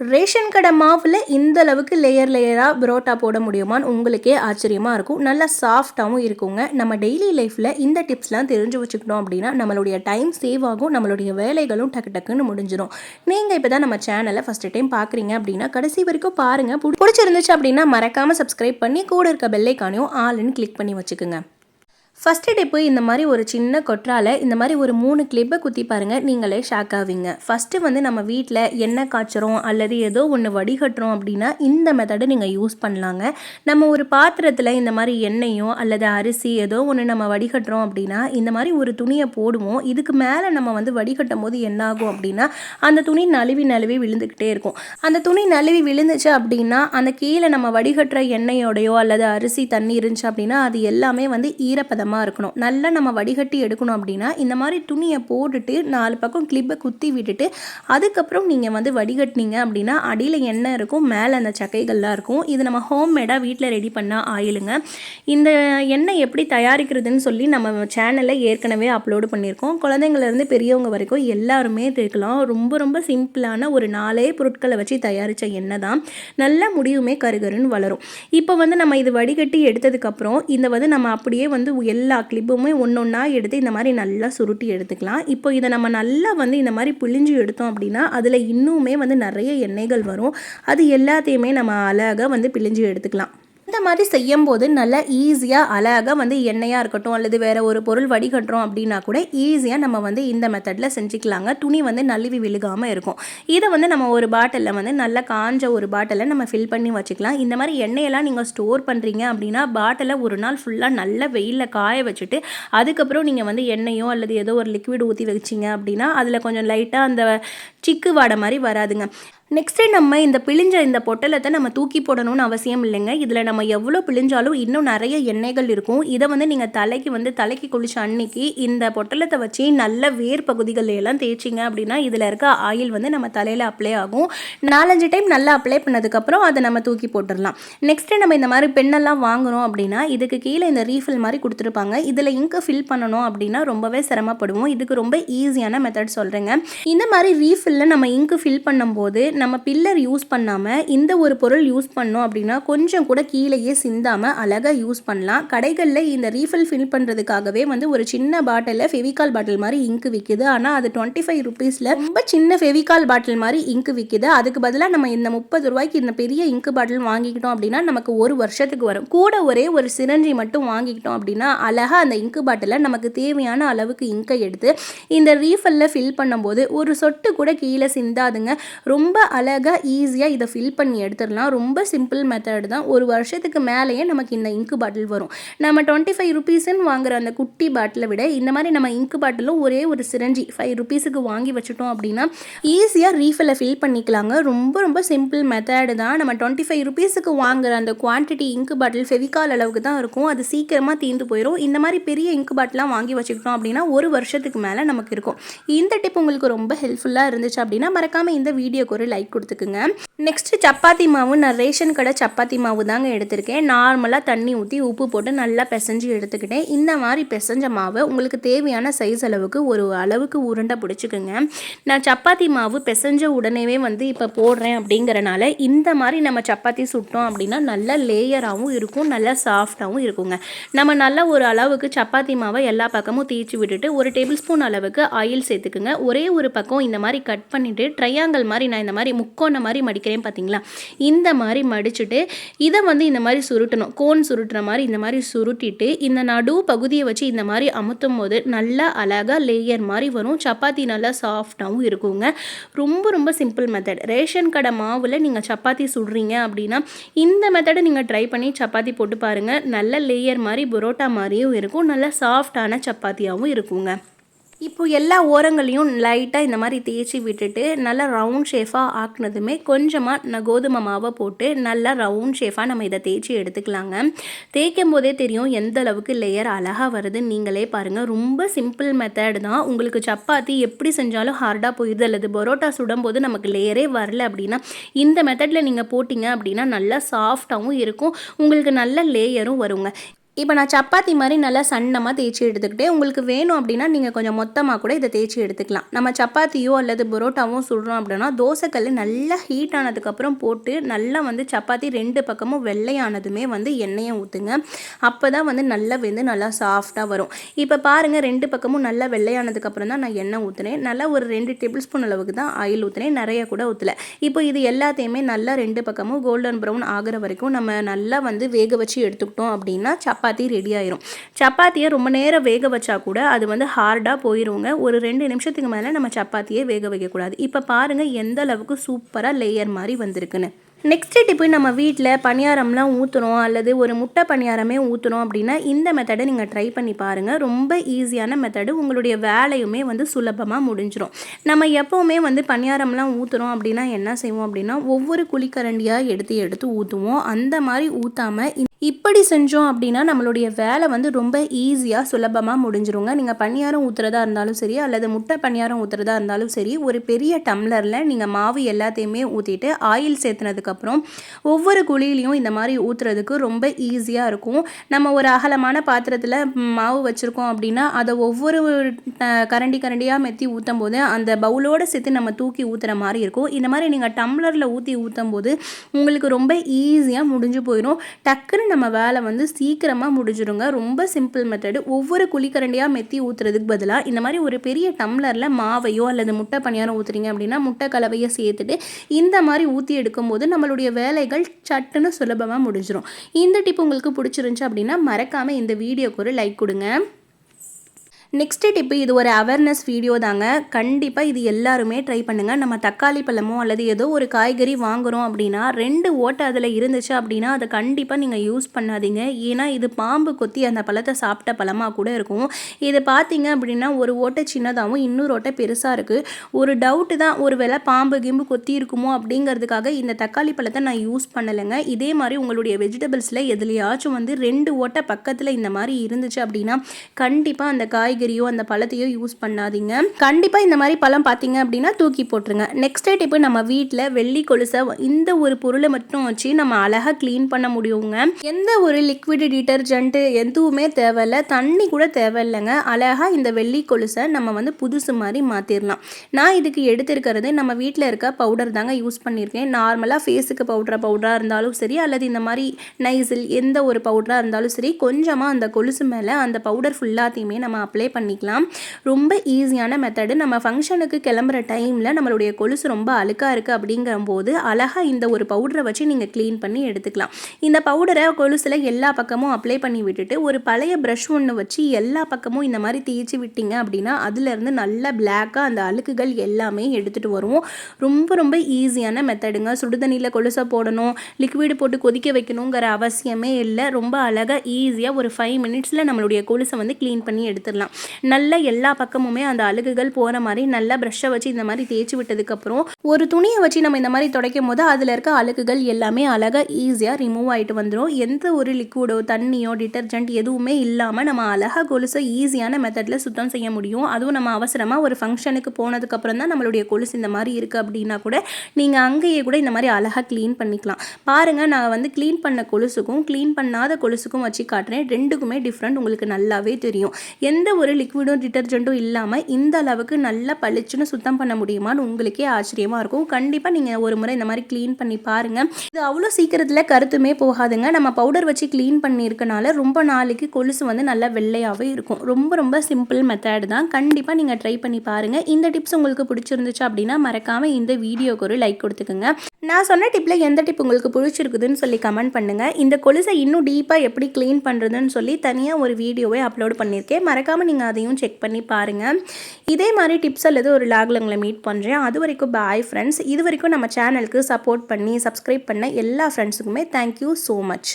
Ration கடை மாவில் இந்த அளவுக்கு லேயர் லேயராக பரோட்டா போட முடியுமான்னு உங்களுக்கே ஆச்சரியமாக இருக்கும். நல்லா சாஃப்டாகவும் இருக்குங்க. நம்ம டெய்லி லைஃப்பில் இந்த டிப்ஸ்லாம் தெரிஞ்சு வச்சுக்கிட்டோம் அப்படின்னா நம்மளுடைய டைம் சேவ் ஆகும் நம்மளுடைய வேலைகளும் டக்கு டக்குன்னு முடிஞ்சிடும் நீங்கள் இப்போ தான் நம்ம சேனலை ஃபஸ்ட்டு டைம் பார்க்குறீங்க அப்படின்னா கடைசி வரைக்கும் பாருங்கள் பிடிச்சிருந்துச்சு அப்படின்னா மறக்காமல் சப்ஸ்கிரைப் பண்ணி கூட இருக்க பெல்லைக்கானையும் ஆளுன்னு கிளிக் பண்ணி வச்சுக்கோங்க. ஃபஸ்ட்டு டிப்பு இந்த மாதிரி ஒரு சின்ன கொற்றால இந்த மாதிரி ஒரு மூணு கிளிப்பை குத்தி பாருங்கள் நீங்களே ஷாக் ஆவீங்க. ஃபஸ்ட்டு வந்து நம்ம வீட்டில் எண்ணெய் காய்ச்சறோம் அல்லது ஏதோ ஒன்று வடிகட்டுறோம் அப்படின்னா இந்த மெத்தடை நீங்கள் யூஸ் பண்ணலாங்க. நம்ம ஒரு பாத்திரத்தில் இந்த மாதிரி எண்ணெயோ அல்லது அரிசி ஏதோ ஒன்று நம்ம வடிகட்டுறோம் அப்படின்னா இந்த மாதிரி ஒரு துணியை போடுவோம். இதுக்கு மேலே நம்ம வந்து வடிகட்டும் போது என்ன ஆகும் அப்படின்னா அந்த துணி நழுவி நழுவி விழுந்துக்கிட்டே இருக்கும். அந்த துணி நழுவி விழுந்துச்சு அப்படின்னா அந்த கீழே நம்ம வடிகட்டுற எண்ணெயோடையோ அல்லது அரிசி தண்ணி இருந்துச்சு அப்படின்னா அது எல்லாமே வந்து ஈரப்பதம் பதமாக இருக்கணும். நல்லா நம்ம வடிகட்டி எடுக்கணும் அப்படின்னா இந்த மாதிரி துணியை போட்டுட்டு நாலு பக்கம் கிளிப்பை குத்தி விட்டுட்டு அதுக்கப்புறம் நீங்கள் வந்து வடிகட்டினீங்க அப்படின்னா அடியில் எண்ணெய் இருக்கும் மேலே அந்த சக்கைகள்லாம் இருக்கும். இது நம்ம ஹோம்மேடாக வீட்டில் ரெடி பண்ணால் ஆயிலுங்க. இந்த எண்ணெய் எப்படி தயாரிக்கிறதுன்னு சொல்லி நம்ம சேனலில் ஏற்கனவே அப்லோடு பண்ணியிருக்கோம். குழந்தைங்கள்லேருந்து பெரியவங்க வரைக்கும் எல்லாருமே தேக்கலாம் ரொம்ப ரொம்ப சிம்பிளான ஒரு நாலே பொருட்களை வச்சு தயாரித்த எண்ணெய் தான். நல்ல முடிவுமே கருகருன்னு வளரும். இப்போ வந்து நம்ம இது வடிகட்டி எடுத்ததுக்கப்புறம் இந்த வந்து நம்ம அப்படியே வந்து எல்லா கிளிப்புமே ஒன்று ஒன்றா எடுத்து இந்த மாதிரி நல்லா சுருட்டி எடுத்துக்கலாம். இப்போ இதை நம்ம நல்லா வந்து இந்த மாதிரி பிழிஞ்சு எடுத்தோம் அப்படின்னா அதில் இன்னுமே வந்து நிறைய எண்ணெய்கள் வரும். அது எல்லாத்தையுமே நம்ம அழகாக வந்து பிழிஞ்சு எடுத்துக்கலாம். இந்த மாதிரி செய்யும்போது நல்லா ஈஸியாக அழகாக வந்து எண்ணெயாக இருக்கட்டும் அல்லது வேறு ஒரு பொருள் வடிகட்டுறோம் அப்படின்னா கூட ஈஸியாக நம்ம வந்து இந்த மெத்தடில் செஞ்சுக்கலாங்க. துணி வந்து நழுவி விழுகாமல் இருக்கும். இதை வந்து நம்ம ஒரு பாட்டிலில் வந்து நல்லா காஞ்ச ஒரு பாட்டிலை நம்ம ஃபில் பண்ணி வச்சுக்கலாம். இந்த மாதிரி எண்ணெயெல்லாம் நீங்கள் ஸ்டோர் பண்ணுறீங்க அப்படின்னா பாட்டிலை ஒரு நாள் ஃபுல்லாக நல்ல வெயிலில் காய வச்சுட்டு அதுக்கப்புறம் நீங்கள் வந்து எண்ணெயோ அல்லது ஏதோ ஒரு லிக்விட் ஊற்றி வச்சிங்க அப்படின்னா அதில் கொஞ்சம் லைட்டாக அந்த சிக்கு வாடை மாதிரி வராதுங்க. நெக்ஸ்ட்டு நம்ம இந்த பிழிஞ்ச இந்த பொட்டலத்தை நம்ம தூக்கி போடணும்னு அவசியம் இல்லைங்க. இதில் நம்ம எவ்வளோ பிழிஞ்சாலும் இன்னும் நிறைய எண்ணெய்கள் இருக்கும். இதை வந்து நீங்கள் தலைக்கு வந்து தலைக்கு குளிச்ச அன்னைக்கு இந்த பொட்டலத்தை வச்சு நல்ல வேர் பகுதிகள் எல்லாம் தேய்ச்சிங்க அப்படின்னா இதில் இருக்க ஆயில் வந்து நம்ம தலையில் அப்ளை ஆகும். நாலஞ்சு டைம் நல்லா அப்ளை பண்ணதுக்கப்புறம் அதை நம்ம தூக்கி போட்டுடலாம். நெக்ஸ்ட்டு நம்ம இந்த மாதிரி பெண்ணெல்லாம் வாங்குகிறோம் அப்படின்னா இதுக்கு கீழே இந்த ரீஃபில் மாதிரி கொடுத்துருப்பாங்க. இதில் இங்கு ஃபில் பண்ணணும் அப்படின்னா ரொம்பவே சிரமப்படுவோம். இதுக்கு ரொம்ப ஈஸியான மெத்தட் சொல்கிறேங்க இந்த மாதிரி ரீஃபில்லில் நம்ம இங்கு ஃபில் பண்ணும்போது நம்ம பில்லர் யூஸ் பண்ணாமல் இந்த ஒரு பொருள் யூஸ் பண்ணோம் அப்படின்னா கொஞ்சம் கூட கீழேயே சிந்தாமல் அழகாக யூஸ் பண்ணலாம். கடைகளில் இந்த ரீஃபில் ஃபில் பண்ணுறதுக்காகவே வந்து ஒரு சின்ன பாட்டிலில் ஃபெவிகால் பாட்டில் மாதிரி இங்கு விற்கிது ஆனால் அது டுவெண்ட்டி ஃபைவ் ருபீஸில் ரொம்ப சின்ன ஃபெவிகால் பாட்டில் மாதிரி இங்கு விற்கிது அதுக்கு பதிலாக நம்ம இந்த முப்பது ரூபாய்க்கு இந்த பெரிய இங்கு பாட்டில் வாங்கிக்கிட்டோம் அப்படின்னா நமக்கு ஒரு வருஷத்துக்கு வரும். கூட ஒரே ஒரு சிரஞ்சி மட்டும் வாங்கிக்கிட்டோம் அப்படின்னா அழகாக அந்த இங்கு பாட்டிலில் நமக்கு தேவையான அளவுக்கு இங்கை எடுத்து இந்த ரீஃபில்ல ஃபில் பண்ணும்போது ஒரு சொட்டு கூட கீழே சிந்தாதுங்க. ரொம்ப அழகாக ஈஸியாக இதை ஃபில் பண்ணி எடுத்துடலாம். ரொம்ப சிம்பிள் மெத்தட் தான். ஒரு வருஷத்துக்கு மேலேயே நமக்கு இந்த இங்கு பாட்டில் வரும். நம்ம டுவெண்ட்டி ஃபைவ் ருபீஸ்ன்னு வாங்குற அந்த குட்டி பாட்டிலை விட இந்த மாதிரி நம்ம இங்கு பாட்டிலும் ஒரே ஒரு சிரஞ்சி ஃபைவ் ருபீஸுக்கு வாங்கி வச்சுட்டோம் அப்படின்னா ஈஸியாக ரீஃபில்லை ஃபில் பண்ணிக்கலாங்க. ரொம்ப ரொம்ப சிம்பிள் மெத்தடு தான். நம்ம டுவெண்ட்டி ஃபைவ் ருபீஸுக்கு வாங்குற அந்த குவான்டிட்டி இங்கு பாட்டில் ஃபெவிகால் அளவுக்கு தான் இருக்கும். அது சீக்கிரமாக தீர்ந்து போயிடும் இந்த மாதிரி பெரிய இங்கு பாட்டிலாம் வாங்கி வச்சுக்கிட்டோம் அப்படின்னா ஒரு வருஷத்துக்கு மேலே நமக்கு இருக்கும். இந்த டிப் உங்களுக்கு ரொம்ப ஹெல்ப்ஃபுல்லாக இருந்துச்சு அப்படின்னா மறக்காமல் இந்த வீடியோக்கு ஒரு லைக் கொடுத்துக்குங்க. நெக்ஸ்ட்டு சப்பாத்தி மாவு நான் ரேஷன் கடை சப்பாத்தி மாவு தாங்க எடுத்திருக்கேன். நார்மலாக தண்ணி ஊற்றி உப்பு போட்டு நல்லா பிசைஞ்சு எடுத்துக்கிட்டேன். இந்த மாதிரி பிசைஞ்ச மாவை உங்களுக்கு தேவையான சைஸ் அளவுக்கு ஒரு அளவுக்கு உருண்டை பிடிச்சிக்குங்க. நான் சப்பாத்தி மாவு பிசைஞ்ச உடனேவே வந்து இப்போ போடுறேன் அப்படிங்கிறனால இந்த மாதிரி நம்ம சப்பாத்தி சுட்டோம் அப்படின்னா நல்லா லேயராகவும் இருக்கும் நல்லா சாஃப்டாகவும் இருக்குங்க. நம்ம நல்ல ஒரு அளவுக்கு சப்பாத்தி மாவை எல்லா பக்கமும் தேய்ச்சி விட்டுட்டு ஒரு டேபிள் ஸ்பூன் அளவுக்கு ஆயில் சேர்த்துக்குங்க. ஒரே ஒரு பக்கம் இந்த மாதிரி கட் பண்ணிவிட்டு ட்ரையாங்கல் மாதிரி நான் இந்த மாதிரி முக்கோண மாதிரி மடிக்கிறேன் பார்த்தீங்களா இந்த மாதிரி மடிச்சுட்டு இதை வந்து இந்த மாதிரி சுருட்டணும். கோன் சுருட்டுற மாதிரி இந்த மாதிரி சுருட்டிட்டு இந்த நடு பகுதியை வச்சு இந்த மாதிரி அமுத்தும் போது நல்லா அழகாக லேயர் மாதிரி வரும். சப்பாத்தி நல்லா சாஃப்டாகவும் இருக்குங்க. ரொம்ப ரொம்ப சிம்பிள் மெத்தட் ரேஷன் கடை மாவில் நீங்கள் சப்பாத்தி சுடுறீங்க அப்படின்னா இந்த மெத்தடை நீங்கள் ட்ரை பண்ணி சப்பாத்தி போட்டு பாருங்கள் நல்ல லேயர் மாதிரி புரோட்டா மாதிரியும் இருக்கும். நல்ல சாஃப்டான சப்பாத்தியாகவும் இருக்குங்க. இப்போ எல்லா ஓரங்களையும் லைட்டாக இந்த மாதிரி தேய்ச்சி விட்டுட்டு நல்லா ரவுண்ட் ஷேஃபாக ஆக்குனதுமே கொஞ்சமாக நான் கோதுமை மாவை போட்டு நல்லா ரவுண்ட் ஷேஃபாக நம்ம இதை தேய்ச்சி எடுத்துக்கலாங்க. தேய்க்கும் போதே தெரியும் எந்த அளவுக்கு லேயர் அழகாக வருதுன்னு நீங்களே பாருங்கள் ரொம்ப சிம்பிள் மெத்தட் தான். உங்களுக்கு சப்பாத்தி எப்படி செஞ்சாலும் ஹார்டாக போயிடுது. அல்லது பரோட்டா சுடும்போது நமக்கு லேயரே வரல அப்படின்னா இந்த மெத்தடில் நீங்கள் போட்டிங்க அப்படின்னா நல்லா சாஃப்டாகவும் இருக்கும். உங்களுக்கு நல்ல லேயரும் வருங்க. இப்போ நான் சப்பாத்தி மாதிரி நல்லா சன்னமாக தேய்ச்சி எடுத்துக்கிட்டே உங்களுக்கு வேணும் அப்படின்னா நீங்கள் கொஞ்சம் மொத்தமாக கூட இதை தேய்ச்சி எடுத்துக்கலாம். நம்ம சப்பாத்தியோ அல்லது புரோட்டாவோ சுடுறோம் அப்படின்னா தோசைக்கல் நல்லா ஹீட் ஆனதுக்கப்புறம் போட்டு நல்லா வந்து சப்பாத்தி ரெண்டு பக்கமும் வெள்ளையானதுமே வந்து எண்ணெயை ஊற்றுங்க அப்போ தான் வந்து நல்லா வெந்து நல்லா சாஃப்டாக வரும். இப்போ பாருங்கள் ரெண்டு பக்கமும் நல்லா வெள்ளையானதுக்கப்புறம் தான் நான் எண்ணெய் ஊற்றுனேன் நல்லா ஒரு ரெண்டு டேபிள் ஸ்பூன் அளவுக்கு தான் ஆயில் ஊற்றுனேன் நிறைய கூட ஊற்றலை இப்போ இது எல்லாத்தையுமே நல்லா ரெண்டு பக்கமும் கோல்டன் ப்ரௌன் ஆகிற வரைக்கும் நம்ம நல்லா வந்து வேக வச்சு எடுத்துக்கிட்டோம் அப்படின்னா சப்பாத்தி சப்பாத்தி ரெடி ஆயிரும். சப்பாத்தியை ரொம்ப நேரம் வேக வச்சா கூட அது வந்து ஹார்டாக போயிடுவோங்க ஒரு ரெண்டு நிமிஷத்துக்கு மேலே நம்ம சப்பாத்தியே வேக வைக்கக்கூடாது. இப்போ பாருங்கள் எந்த அளவுக்கு சூப்பராக லேயர் மாதிரி வந்திருக்குன்னு. நெக்ஸ்ட் டிப்பு நம்ம வீட்டில் பணியாரம்லாம் ஊற்றுறோம் அல்லது ஒரு முட்டை பணியாரமே ஊற்றுறோம் அப்படின்னா இந்த மெத்தடை நீங்கள் ட்ரை பண்ணி பாருங்கள் ரொம்ப ஈஸியான மெத்தடு உங்களுடைய வேலையுமே வந்து சுலபமாக முடிஞ்சிடும் நம்ம எப்போவுமே வந்து பணியாரம்லாம் ஊற்றுறோம் அப்படின்னா என்ன செய்வோம் அப்படின்னா ஒவ்வொரு குழிக்கரண்டியாக எடுத்து எடுத்து ஊற்றுவோம் அந்த மாதிரி ஊற்றாமல் இப்படி செஞ்சோம் அப்படின்னா நம்மளுடைய வேலை வந்து ரொம்ப ஈஸியாக சுலபமாக முடிஞ்சிருங்க. நீங்கள் பணியாரம் ஊற்றுறதா இருந்தாலும் சரி அல்லது முட்டை பணியாரம் ஊற்றுறதா இருந்தாலும் சரி ஒரு பெரிய டம்ளரில் நீங்கள் மாவு எல்லாத்தையுமே ஊற்றிட்டு ஆயில் சேர்த்துனதுக்கப்புறம் ஒவ்வொரு குழியிலையும் இந்த மாதிரி ஊற்றுறதுக்கு ரொம்ப ஈஸியாக இருக்கும். நம்ம ஒரு அகலமான பாத்திரத்தில் மாவு வச்சுருக்கோம் அப்படின்னா அதை ஒவ்வொரு கரண்டி கரண்டியாக மெத்தி ஊற்றும் போது அந்த பவுலோடு சேர்த்து நம்ம தூக்கி ஊற்றுற மாதிரி இருக்கும். இந்த மாதிரி நீங்கள் டம்ளரில் ஊற்றி ஊற்றும் போது உங்களுக்கு ரொம்ப ஈஸியாக முடிஞ்சு போயிடும் டக்குன்னு நம்ம வேலை வந்து சீக்கிரமாக முடிஞ்சிருங்க. ரொம்ப சிம்பிள் மெத்தடு ஒவ்வொரு குழிக்கரண்டியாக மெத்தி ஊற்றுறதுக்கு பதிலாக இந்த மாதிரி ஒரு பெரிய டம்ளரில் மாவையோ அல்லது முட்டை பணியாரம் ஊற்றுறீங்க அப்படின்னா முட்டை கலவையை சேர்த்துட்டு இந்த மாதிரி ஊற்றி எடுக்கும்போது நம்மளுடைய வேலைகள் சட்டுன்னு சுலபமாக முடிஞ்சிடும் இந்த டிப் உங்களுக்கு பிடிச்சிருந்துச்சு அப்படின்னா மறக்காமல் இந்த வீடியோக்கு ஒரு லைக் கொடுங்க. நெக்ஸ்ட் டிப்பு இது ஒரு அவேர்னஸ் வீடியோ தாங்க. கண்டிப்பாக இது எல்லாருமே ட்ரை பண்ணுங்கள் நம்ம தக்காளி பழமோ அல்லது ஏதோ ஒரு காய்கறி வாங்குகிறோம் அப்படின்னா ரெண்டு ஓட்டை அதில் இருந்துச்சு அப்படின்னா அதை கண்டிப்பாக நீங்கள் யூஸ் பண்ணாதீங்க. ஏன்னா இது பாம்பு கொத்தி அந்த பழத்தை சாப்பிட்ட பழமாக கூட இருக்கும். இது பார்த்தீங்க அப்படின்னா ஒரு ஓட்டை சின்னதாகவும் இன்னொரு ஓட்டை பெருசாக இருக்குது ஒரு டவுட்டு தான் ஒரு வேளை பாம்பு கிம்பு கொத்தி இருக்குமோ அப்படிங்கிறதுக்காக இந்த தக்காளி பழத்தை நான் யூஸ் பண்ணலைங்க. இதே மாதிரி உங்களுடைய வெஜிடபிள்ஸில் எதுலையாச்சும் வந்து ரெண்டு ஓட்டை பக்கத்தில் இந்த மாதிரி இருந்துச்சு அப்படின்னா கண்டிப்பாக அந்த காய் காய்கறியோ அந்த பழத்தையோ யூஸ் பண்ணாதீங்க. கண்டிப்பாக இந்த மாதிரி பழம் பார்த்தீங்க அப்படின்னா தூக்கி போட்டுருங்க. நெக்ஸ்ட் டிப்பு நம்ம வீட்டில் வெள்ளி கொலுசை இந்த ஒரு பொருளை மட்டும் வச்சு நம்ம அழகாக க்ளீன் பண்ண முடியுங்க. எந்த ஒரு லிக்விட் டிட்டர்ஜென்ட்டு எதுவுமே தேவையில்ல. தண்ணி கூட தேவையில்லைங்க. அழகாக இந்த வெள்ளி கொலுசை நம்ம வந்து புதுசு மாதிரி மாற்றிடலாம் நான் இதுக்கு எடுத்திருக்கிறது நம்ம வீட்டில் இருக்க பவுடர் தாங்க யூஸ் பண்ணியிருக்கேன் நார்மலாக ஃபேஸுக்கு பவுடர் பவுடராக இருந்தாலும் சரி அல்லது இந்த மாதிரி நைசில் எந்த ஒரு பவுடராக இருந்தாலும் சரி கொஞ்சமாக அந்த கொலுசு மேலே அந்த பவுடர் ஃபுல்லாத்தையுமே நம்ம அப்ளை பண்ணிக்கலாம். ரொம்ப ஈஸியான மெத்தடு நம்ம ஃபங்க்ஷனுக்கு கிளம்புற டைமில் நம்மளுடைய கொலுசு ரொம்ப அழுக்காக இருக்குது அப்படிங்கிற போது அழகாக இந்த ஒரு பவுடரை வச்சு நீங்கள் க்ளீன் பண்ணி எடுத்துக்கலாம். இந்த பவுடரை கொலுசில் எல்லா பக்கமும் அப்ளை பண்ணி விட்டுட்டு ஒரு பழைய ப்ரஷ் ஒன்று வச்சு எல்லா பக்கமும் இந்த மாதிரி தேய்ச்சி விட்டீங்க அப்படின்னா அதுலேருந்து நல்ல பிளாக்காக அந்த அழுக்குகள் எல்லாமே எடுத்துகிட்டு வருவோம். ரொம்ப ரொம்ப ஈஸியான மெத்தடுங்க சுடுதண்ணியில் கொலுசை போடணும் லிக்விடு போட்டு கொதிக்க வைக்கணுங்கிற அவசியமே இல்லை. ரொம்ப அழகாக ஈஸியாக ஒரு ஃபைவ் மினிட்ஸில் நம்மளுடைய கொலுசை வந்து க்ளீன் பண்ணி எடுத்துடலாம். நல்ல எல்லா பக்கமுமே அந்த அழுகுகள் போகிற மாதிரி நல்லா ப்ரஷ்ஷை வச்சு இந்த மாதிரி தேய்ச்சி விட்டதுக்கப்புறம் ஒரு துணியை வச்சு நம்ம இந்த மாதிரி துடைக்கும் போது அதில் இருக்க அழுகுகள் எல்லாமே அழகாக ஈஸியாக ரிமூவ் ஆகிட்டு வந்துடும் எந்த ஒரு லிக்விடோ தண்ணியோ டிட்டர்ஜென்ட் எதுவுமே இல்லாமல் நம்ம அழகாக கொலுசை ஈஸியான மெத்தடில் சுத்தம் செய்ய முடியும். அதுவும் நம்ம அவசரமாக ஒரு ஃபங்க்ஷனுக்கு போனதுக்கப்புறம் தான் நம்மளுடைய கொலுசு இந்த மாதிரி இருக்குது அப்படின்னா கூட நீங்கள் அங்கேயே கூட இந்த மாதிரி அழகாக க்ளீன் பண்ணிக்கலாம். பாருங்கள் நான் வந்து க்ளீன் பண்ண கொலுசுக்கும் க்ளீன் பண்ணாத கொலுசுக்கும் வச்சு காட்டுறேன். ரெண்டுக்குமே டிஃப்ரெண்ட் உங்களுக்கு நல்லாவே தெரியும். எந்த ஒரு லிக்விடும் டிட்டர்ஜெண்ட்டும் இல்லாமல் இந்த அளவுக்கு நல்லா பளிச்சுன்னு சுத்தம் பண்ண முடியுமான்னு உங்களுக்கே ஆச்சரியமாக இருக்கும். கண்டிப்பாக நீங்கள் ஒரு முறை இந்த மாதிரி க்ளீன் பண்ணி பாருங்கள் இது அவ்வளோ சீக்கிரத்தில் கருத்துமே போகாதுங்க. நம்ம பவுடர் வச்சு க்ளீன் பண்ணியிருக்கனால ரொம்ப நாளைக்கு கொலுசு வந்து நல்லா வெள்ளையாகவே இருக்கும். ரொம்ப ரொம்ப சிம்பிள் மெத்தட் தான். கண்டிப்பாக நீங்கள் ட்ரை பண்ணி பாருங்கள் இந்த டிப்ஸ் உங்களுக்கு பிடிச்சிருந்துச்சு அப்படின்னா மறக்காமல் இந்த வீடியோக்கு ஒரு லைக் கொடுத்துக்குங்க. நான் சொன்ன டிப்பில் எந்த டிப் உங்களுக்கு பிடிச்சிருக்குதுன்னு சொல்லி கமெண்ட் பண்ணுங்கள் இந்த கொலுசை இன்னும் டீப்பாக எப்படி க்ளீன் பண்ணுறதுன்னு சொல்லி தனியாக ஒரு வீடியோவே அப்லோட் பண்ணியிருக்கேன். மறக்காமல் நீங்கள் நீங்கள் அதையும் செக் பண்ணி பாருங்கள் இதே மாதிரி டிப்ஸ் அல்லது ஒரு லாகில் உங்களை மீட் பண்ணுறேன் அது வரைக்கும் பாய் ஃப்ரெண்ட்ஸ் இது வரைக்கும் நம்ம சேனலுக்கு சப்போர்ட் பண்ணி சப்ஸ்கிரைப் பண்ண எல்லா ஃப்ரெண்ட்ஸுக்குமே தேங்க்யூ ஸோ மச்